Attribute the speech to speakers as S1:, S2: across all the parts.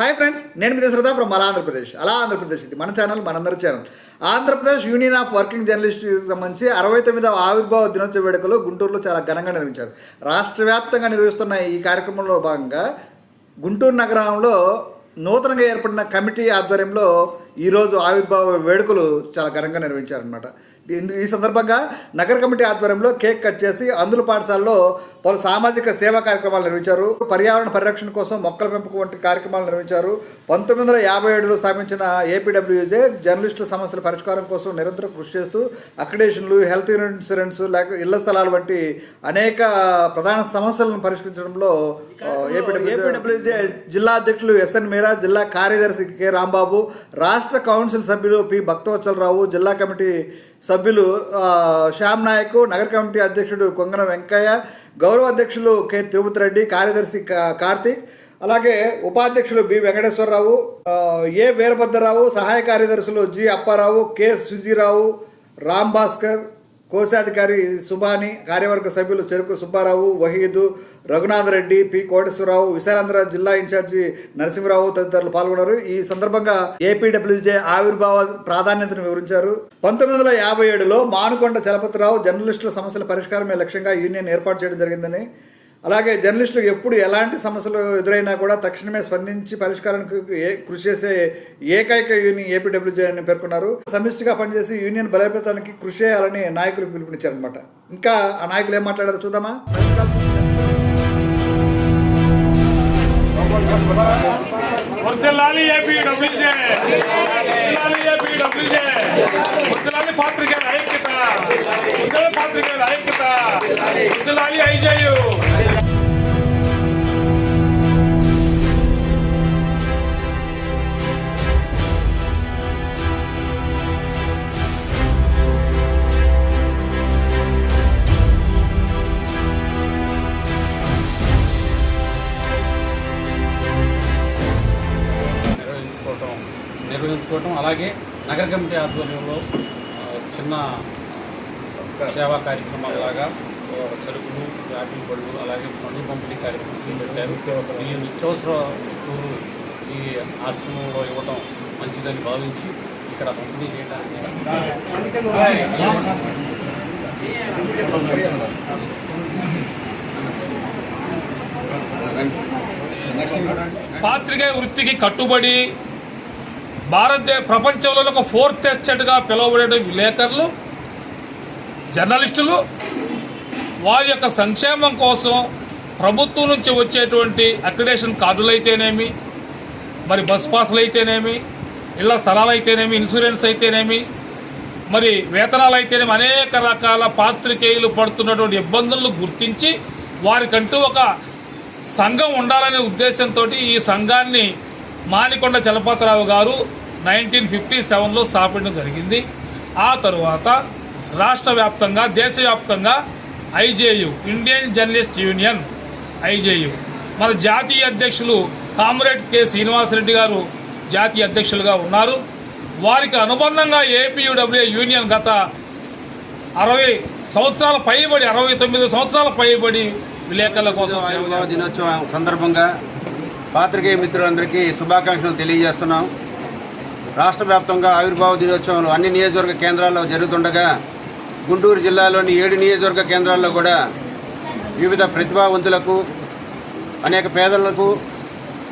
S1: Hi friends నేను మీ Dasharatha from అలా ఆంధ్రప్రదేశ్. అలా ఆంధ్రప్రదేశ్ ఇది మన ఛానల్ మనందరి channel Andhra Pradesh union of working journalist సంబంధించి అరవై తొమ్మిదవ ఆవిర్భావ దినోత్సవ వేడుకలు గుంటూరులో చాలా ఘనంగా నిర్వహించారు. రాష్ట్ర వ్యాప్తంగా నిర్వహిస్తున్న ఈ కార్యక్రమంలో భాగంగా గుంటూరు నగరంలో నూతనంగా ఏర్పడిన కమిటీ ఆధ్వర్యంలో ఈరోజు ఆవిర్భావ వేడుకలు చాలా ఘనంగా నిర్వహించారనమాట ఈ సందర్భంగా నగర కమిటీ ఆధ్వర్యంలో కేక్ కట్ చేసి అందుల పాఠశాలలో పలు సామాజిక సేవా కార్యక్రమాలు నిర్వహించారు. పర్యావరణ పరిరక్షణ కోసం మొక్కల పెంపకం వంటి కార్యక్రమాలు నిర్వహించారు. పంతొమ్మిది వందల యాభై ఏడులో స్థాపించిన ఏపీడబ్ల్యూజే జర్నలిస్టుల సమస్యల పరిష్కారం కోసం నిరంతరం కృషి చేస్తూ అక్రిడేషన్లు హెల్త్ ఇన్సూరెన్స్ లేక ఇళ్ళ స్థలాలు వంటి అనేక ప్రధాన సమస్యలను పరిష్కరించడంలో ఏపీడబ్ల్యూజే జిల్లా అధ్యక్షులు ఎస్ఎన్ మీరా జిల్లా కార్యదర్శి కె రాంబాబు రాష్ట్ర కౌన్సిల్ సభ్యులు పి భక్తవత్సలరావు జిల్లా కమిటీ సభ్యులు శ్యామ్ నాయక్ నగర కమిటీ అధ్యక్షుడు కొంగన వెంకయ్య గౌరవ అధ్యక్షులు కె తిరుపతి రెడ్డి కార్యదర్శి కార్తీక్ అలాగే ఉపాధ్యక్షులు బి వెంకటేశ్వరరావు ఏ వీరభద్రరావు సహాయ కార్యదర్శులు జి అప్పారావు కె సుజీరావు రామ్ భాస్కర్ కోశాధికారి సుభాని కార్యవర్గ సభ్యులు చెరుకు సుబ్బారావు వహీదు రఘునాథ్ రెడ్డి పి కోటేశ్వరరావు విశాలాంధ్ర జిల్లా ఇన్ఛార్జి నరసింహరావు తదితరులు పాల్గొన్నారు. ఈ సందర్భంగా ఏపీడబ్ల్యూజే ఆవిర్భావ ప్రాధాన్యతను వివరించారు. పంతొమ్మిది వందల యాభై ఏడులో మానుకొండ చలపతిరావు జర్నలిస్టుల సమస్యల పరిష్కారమే లక్ష్యంగా యూనియన్ ఏర్పాటు చేయడం జరిగిందని అలాగే జర్నలిస్టులు ఎప్పుడు ఎలాంటి సమస్యలు ఎదురైనా కూడా తక్షణమే స్పందించి పరిష్కారానికి కృషి చేసే ఏకైక యూనియన్ ఏపీడబ్ల్యూజే అని పేర్కొన్నారు. సమిష్టిగా పనిచేసి యూనియన్ బలోపేతానికి కృషి చేయాలని నాయకులు పిలుపునిచ్చారనమాట ఇంకా ఆ నాయకులు ఏం మాట్లాడారు చూద్దామా?
S2: వర్దిల్లాలి వర్దిల్లాలి వర్దిల్లాలి పాత్రికేయుల ఐక్యత. వర్దిల్లాలి పాత్రికేయుల ఐక్యత. వర్దిల్లాలి ఐజేయు.
S3: నిర్వహించుకోవటం అలాగే నగర కమిటీ ఆధ్వర్యంలో చిన్న సేవా కార్యక్రమాలలాగా ఆ, సరుకులు యాపిల్ పళ్ళు అలాగే పండ్లు పంపిణీ కార్యక్రమం చేపట్టారు. ఈ నిత్యావసర వస్తువులు ఈ ఆశ్రమంలో ఇవ్వటం మంచిదని భావించి ఇక్కడ పంపిణీ చేయడానికి
S2: పాత్రికేయ వృత్తికి కట్టుబడి భారతదేశ ప్రపంచంలో ఒక ఫోర్త్ ఎస్టేట్గా పిలువబడే విలేకరులు జర్నలిస్టులు వారి యొక్క సంక్షేమం కోసం ప్రభుత్వం నుంచి వచ్చేటువంటి అక్రిడేషన్ కార్డులు అయితేనేమి మరి బస్ పాసులు అయితేనేమి ఇళ్ళ స్థలాలు అయితేనేమి ఇన్సూరెన్స్ అయితేనేమి మరి వేతనాలు అయితేనేమి అనేక రకాల పాత్రికేయులు పడుతున్నటువంటి ఇబ్బందులను గుర్తించి వారికంటూ ఒక సంఘం ఉండాలనే ఉద్దేశంతో ఈ సంఘాన్ని మానికొండ చలపతిరావు గారు నైన్టీన్ ఫిఫ్టీ సెవెన్లో స్థాపించడం జరిగింది. ఆ తరువాత రాష్ట్ర వ్యాప్తంగా దేశవ్యాప్తంగా IJU Indian journalist union IJU. మన జాతీయ అధ్యక్షులు కామ్రేడ్ కె శ్రీనివాసరెడ్డి గారు జాతీయ అధ్యక్షులుగా ఉన్నారు. వారికి అనుబంధంగా ఏపీయూడబ్ల్యూ యూనియన్ గత అరవై సంవత్సరాల పైబడి అరవై తొమ్మిది సంవత్సరాల పైబడి విలేకరుల కోసం
S4: దినోత్సవం సందర్భంగా పాత్రికేయ మిత్రులందరికీ శుభాకాంక్షలు తెలియజేస్తున్నాం. రాష్ట్ర వ్యాప్తంగా ఆవిర్భావ దినోత్సవాలు అన్ని నియోజకవర్గ కేంద్రాల్లో జరుగుతుండగా గుంటూరు జిల్లాలోని ఏడు నియోజకవర్గ కేంద్రాల్లో కూడా వివిధ ప్రతిభావంతులకు అనేక పేదలకు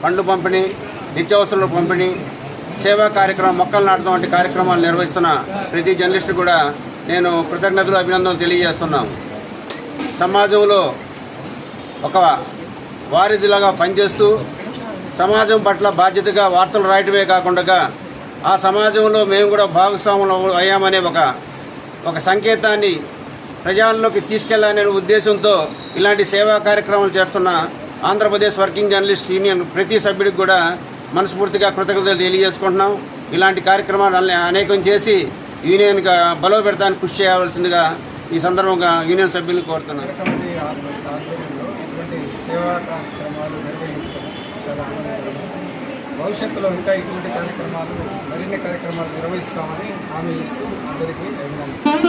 S4: పండ్లు పంపిణీ నిత్యావసరాలు పంపిణీ సేవా కార్యక్రమం మొక్కలు నాటడం వంటి కార్యక్రమాలు నిర్వహిస్తున్న ప్రతి జర్నలిస్టు కూడా నేను కృతజ్ఞతలు అభినందనలు తెలియజేస్తున్నాను సమాజంలో ఒక వారిదిలాగా పనిచేస్తూ సమాజం పట్ల బాధ్యతగా వార్తలు రాయటమే కాకుండా ఆ సమాజంలో మేము కూడా భాగస్వాములు అయ్యామనే ఒక ఒక సంకేతాన్ని ప్రజల్లోకి తీసుకెళ్ళాలనే ఉద్దేశంతో ఇలాంటి సేవా కార్యక్రమాలు చేస్తున్న ఆంధ్రప్రదేశ్ వర్కింగ్ జర్నలిస్ట్ యూనియన్ ప్రతి సభ్యుడికి కూడా మనస్ఫూర్తిగా కృతజ్ఞతలు తెలియజేసుకుంటున్నాం. ఇలాంటి కార్యక్రమాలు అనేకం చేసి యూనియన్గా బలోపెడతానికి కృషి చేయవలసిందిగా ఈ సందర్భంగా యూనియన్ సభ్యులను
S5: కోరుతున్నారు భవిష్యత్తులో ఇంకా ఇటువంటి కార్యక్రమాలు మరిన్ని కార్యక్రమాలు నిర్వహిస్తామని హామీ ఇస్తూ అందరికీ అభినందన